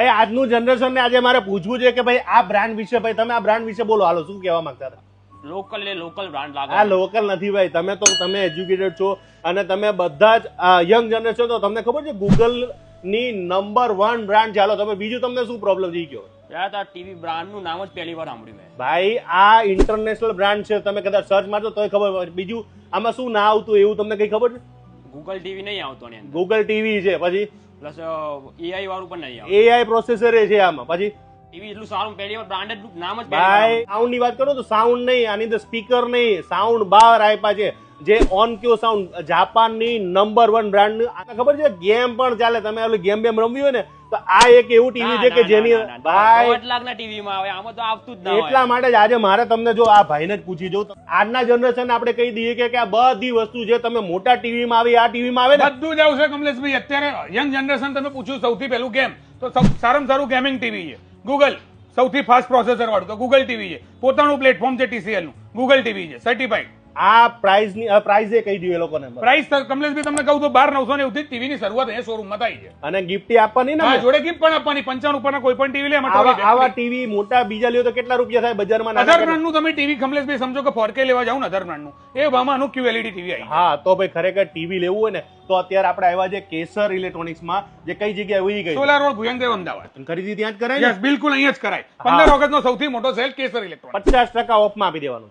ભાઈ આજનું જનરેશન ને આજે મારે પૂછવું છે કે ભાઈ આ બ્રાન્ડ વિશે ભાઈ તમે આ બ્રાન્ડ વિશે બોલો. હાલો શું કહેવા માંગતા હતા? લોકલ ને લોકલ બ્રાન્ડ આ લોકલ નથી ભાઈ. તમે તો તમે એજ્યુકેટેડ છો અને તમે બધા જ યંગ જનરેશન તો તમને ખબર છે ગૂગલની નંબર વન બ્રાન્ડ ચાલો તમે બીજું તમને શું પ્રોબ્લેમ થઈ ગયો યાર આ ટીવી બ્રાન્ડનું નામ જ પહેલી વાર સાંભળ્યું મેં. ભાઈ આ ઇન્ટરનેશનલ બ્રાન્ડ છે. તમે કદાચ સર્ચ મારજો તોય ખબર બીજું આમાં શું ના આવતું એવું તમને કઈ ખબર છે? ગૂગલ ટીવી નહીં આવતો ગૂગલ ટીવી છે. પછી પ્લસ એઆઈ વાળું પણ નહીં આવે. એઆઈ પ્રોસેસર છે આમાં. પછી? ટીવી એટલું સારું પહેલી વાર બ્રાન્ડેડ નામ જ ભાઈ સાઉન્ડની વાત કરો તો સાઉન્ડ નહીં આની અંદર સ્પીકર નહીં સાઉન્ડ બાર આપ્યા છે. જે ઓન ક્યુ સાઉન્ડ જાપાનની નંબર વન બ્રાન્ડ ખબર છે? ગેમ પણ ચાલે. તમે ઓલી ગેમ બેમ રમવી હોય ને તો આ એક એવું ટીવી છે કે જેની ભાઈ લાખના લાખ ટીવી માં આવે. આમાં તો આવતું જ ના એટલા માટે જ આજે મારે તમને જો આ ભાઈને જ પૂછી જોઉં. આજના જનરેશન આપણે કહી દઈએ કે કે આ બધી વસ્તુ જે તમે મોટા ટીવીમાં આવી આ ટીવીમાં આવે ને. બધું જ આવશે કમલેશભાઈ. અત્યારે યંગ જનરેશન તમે પૂછ્યું સૌથી પહેલું ગેમ તો સૌ- સારામાં સારું ગેમિંગ ટીવી છે. ગૂગલ સૌથી ફાસ્ટ પ્રોસેસર વાળું. તો ગૂગલ ટીવી છે. પોતાનું પ્લેટફોર્મ છે ટીસીએલનું. ગૂગલ ટીવી છે. સર્ટિફાઈડ આ પ્રાઇસની પ્રાઇસ એ કહી દઉં એ લોકોને. પ્રાઇસ કમલેશભાઈ તમને કહું તો બાર નવસો ને એવું ટીવી ની શરૂઆત એ શોરૂમમાં થાય છે. અને ગિફ્ટ આપવાની ને જોડે ગિફ્ટ પણ આપવાની. પંચાવન ઉપરના કોઈ પણ ટીવી લે આવા. ટીવી મોટા બીજા લ્યો તો કેટલા રૂપિયા થાય? બજારમાં અઢાર બ્રાન્ડનું તમે ટીવી કમલેશભાઈ સમજો કે ફોરકે લેવા જાવ ને અઢાર બ્રાન્ડનું એ ભાવમાં આનું QLED ટીવી આવી હા તો ભાઈ ખરેખર ટીવી લેવું હોય ને તો અત્યારે આપણે આવ્યા છે કેસર ઇલેક્ટ્રોનિક્સમાં જે કઈ જગ્યાએ ઉઈ ગઈ. Solar road Bhuyangdev Ahmedabad. ખરીદી ત્યાં જ કરાય બિલકુલ અહીંયા જ કરાય. પંદર ઓગસ્ટ નો સૌથી મોટો સેલ કેસર ઇલેક્ટ્રોનિક્સ પચાસ ટકા ઓફમાં આપી દેવાનું.